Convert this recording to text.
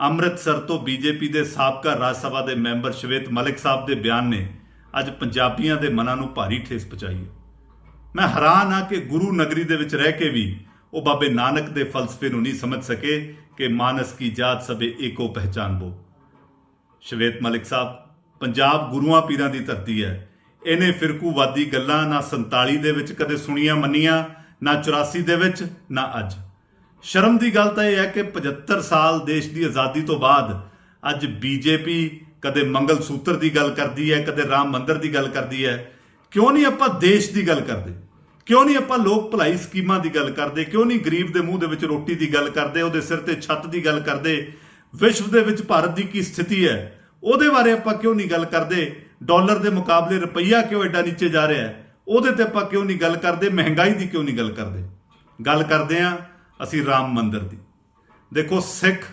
ਅੰਮ੍ਰਿਤਸਰ ਤੋਂ ਬੀਜੇਪੀ ਦੇ ਸਾਬਕਾ ਰਾਜ ਸਭਾ ਦੇ ਮੈਂਬਰ ਸ਼ਵੇਤ ਮਲਿਕ ਸਾਹਿਬ ਦੇ ਬਿਆਨ ਨੇ ਅੱਜ ਪੰਜਾਬੀਆਂ ਦੇ ਮਨਾਂ ਨੂੰ ਭਾਰੀ ਠੇਸ ਪਹੁੰਚਾਈ ਹੈ। ਮੈਂ ਹੈਰਾਨ ਹਾਂ ਕਿ ਗੁਰੂ ਨਗਰੀ ਦੇ ਵਿੱਚ ਰਹਿ ਕੇ ਵੀ ਉਹ ਬਾਬੇ ਨਾਨਕ ਦੇ ਫਲਸਫੇ ਨੂੰ ਨਹੀਂ ਸਮਝ ਸਕੇ ਕਿ ਮਾਨਸ ਕੀ ਜਾਤ ਸਭੇ ਏਕੋ ਪਹਿਚਾਨਬੋ ਸ਼ਵੇਤ ਮਲਿਕ ਸਾਹਿਬ, ਪੰਜਾਬ ਗੁਰੂਆਂ ਪੀਰਾਂ ਦੀ ਧਰਤੀ ਹੈ। ਇਹਨੇ ਫਿਰਕੂਵਾਦੀ ਗੱਲਾਂ ਨਾ 47 ਦੇ ਵਿੱਚ ਕਦੇ ਸੁਣੀਆਂ ਮੰਨੀਆਂ, ਨਾ 84 ਦੇ ਵਿੱਚ, ਨਾ ਅੱਜ। ਸ਼ਰਮ ਦੀ ਗੱਲ ਤਾਂ ਇਹ ਹੈ ਕਿ 75 ਸਾਲ ਦੇਸ਼ ਦੀ ਆਜ਼ਾਦੀ ਤੋਂ ਬਾਅਦ ਅੱਜ ਬੀਜੇਪੀ ਕਦੇ ਮੰਗਲ ਸੂਤਰ ਦੀ ਗੱਲ ਕਰਦੀ ਹੈ, ਕਦੇ ਰਾਮ ਮੰਦਿਰ ਦੀ ਗੱਲ ਕਰਦੀ ਹੈ। ਕਿਉਂ ਨਹੀਂ ਆਪਾਂ ਦੇਸ਼ ਦੀ ਗੱਲ ਕਰਦੇ? ਕਿਉਂ ਨਹੀਂ ਆਪਾਂ ਲੋਕ ਭਲਾਈ ਸਕੀਮਾਂ ਦੀ ਗੱਲ ਕਰਦੇ? ਕਿਉਂ ਨਹੀਂ ਗਰੀਬ ਦੇ ਮੂੰਹ ਦੇ ਵਿੱਚ ਰੋਟੀ ਦੀ ਗੱਲ ਕਰਦੇ, ਉਹਦੇ ਸਿਰ ਤੇ ਛੱਤ ਦੀ ਗੱਲ ਕਰਦੇ? ਵਿਸ਼ਵ ਦੇ ਵਿੱਚ ਭਾਰਤ ਦੀ ਕੀ ਸਥਿਤੀ ਹੈ? ਉਹਦੇ ਬਾਰੇ ਆਪਾਂ ਕਿਉਂ ਨਹੀਂ ਗੱਲ ਕਰਦੇ? ਡਾਲਰ ਦੇ ਮੁਕਾਬਲੇ ਰੁਪਈਆ ਕਿਉਂ ਐਡਾ ਨੀਚੇ ਜਾ ਰਿਹਾ ਹੈ? ਉਹਦੇ ਤੇ ਆਪਾਂ ਕਿਉਂ ਨਹੀਂ ਗੱਲ ਕਰਦੇ? ਮਹਿੰਗਾਈ ਦੀ ਕਿਉਂ ਨਹੀਂ ਗੱਲ ਕਰਦੇ? ਗੱਲ ਕਰਦੇ ਆ ਅਸੀਂ ਰਾਮ ਮੰਦਿਰ ਦੀ। ਦੇਖੋ ਸਿੱਖ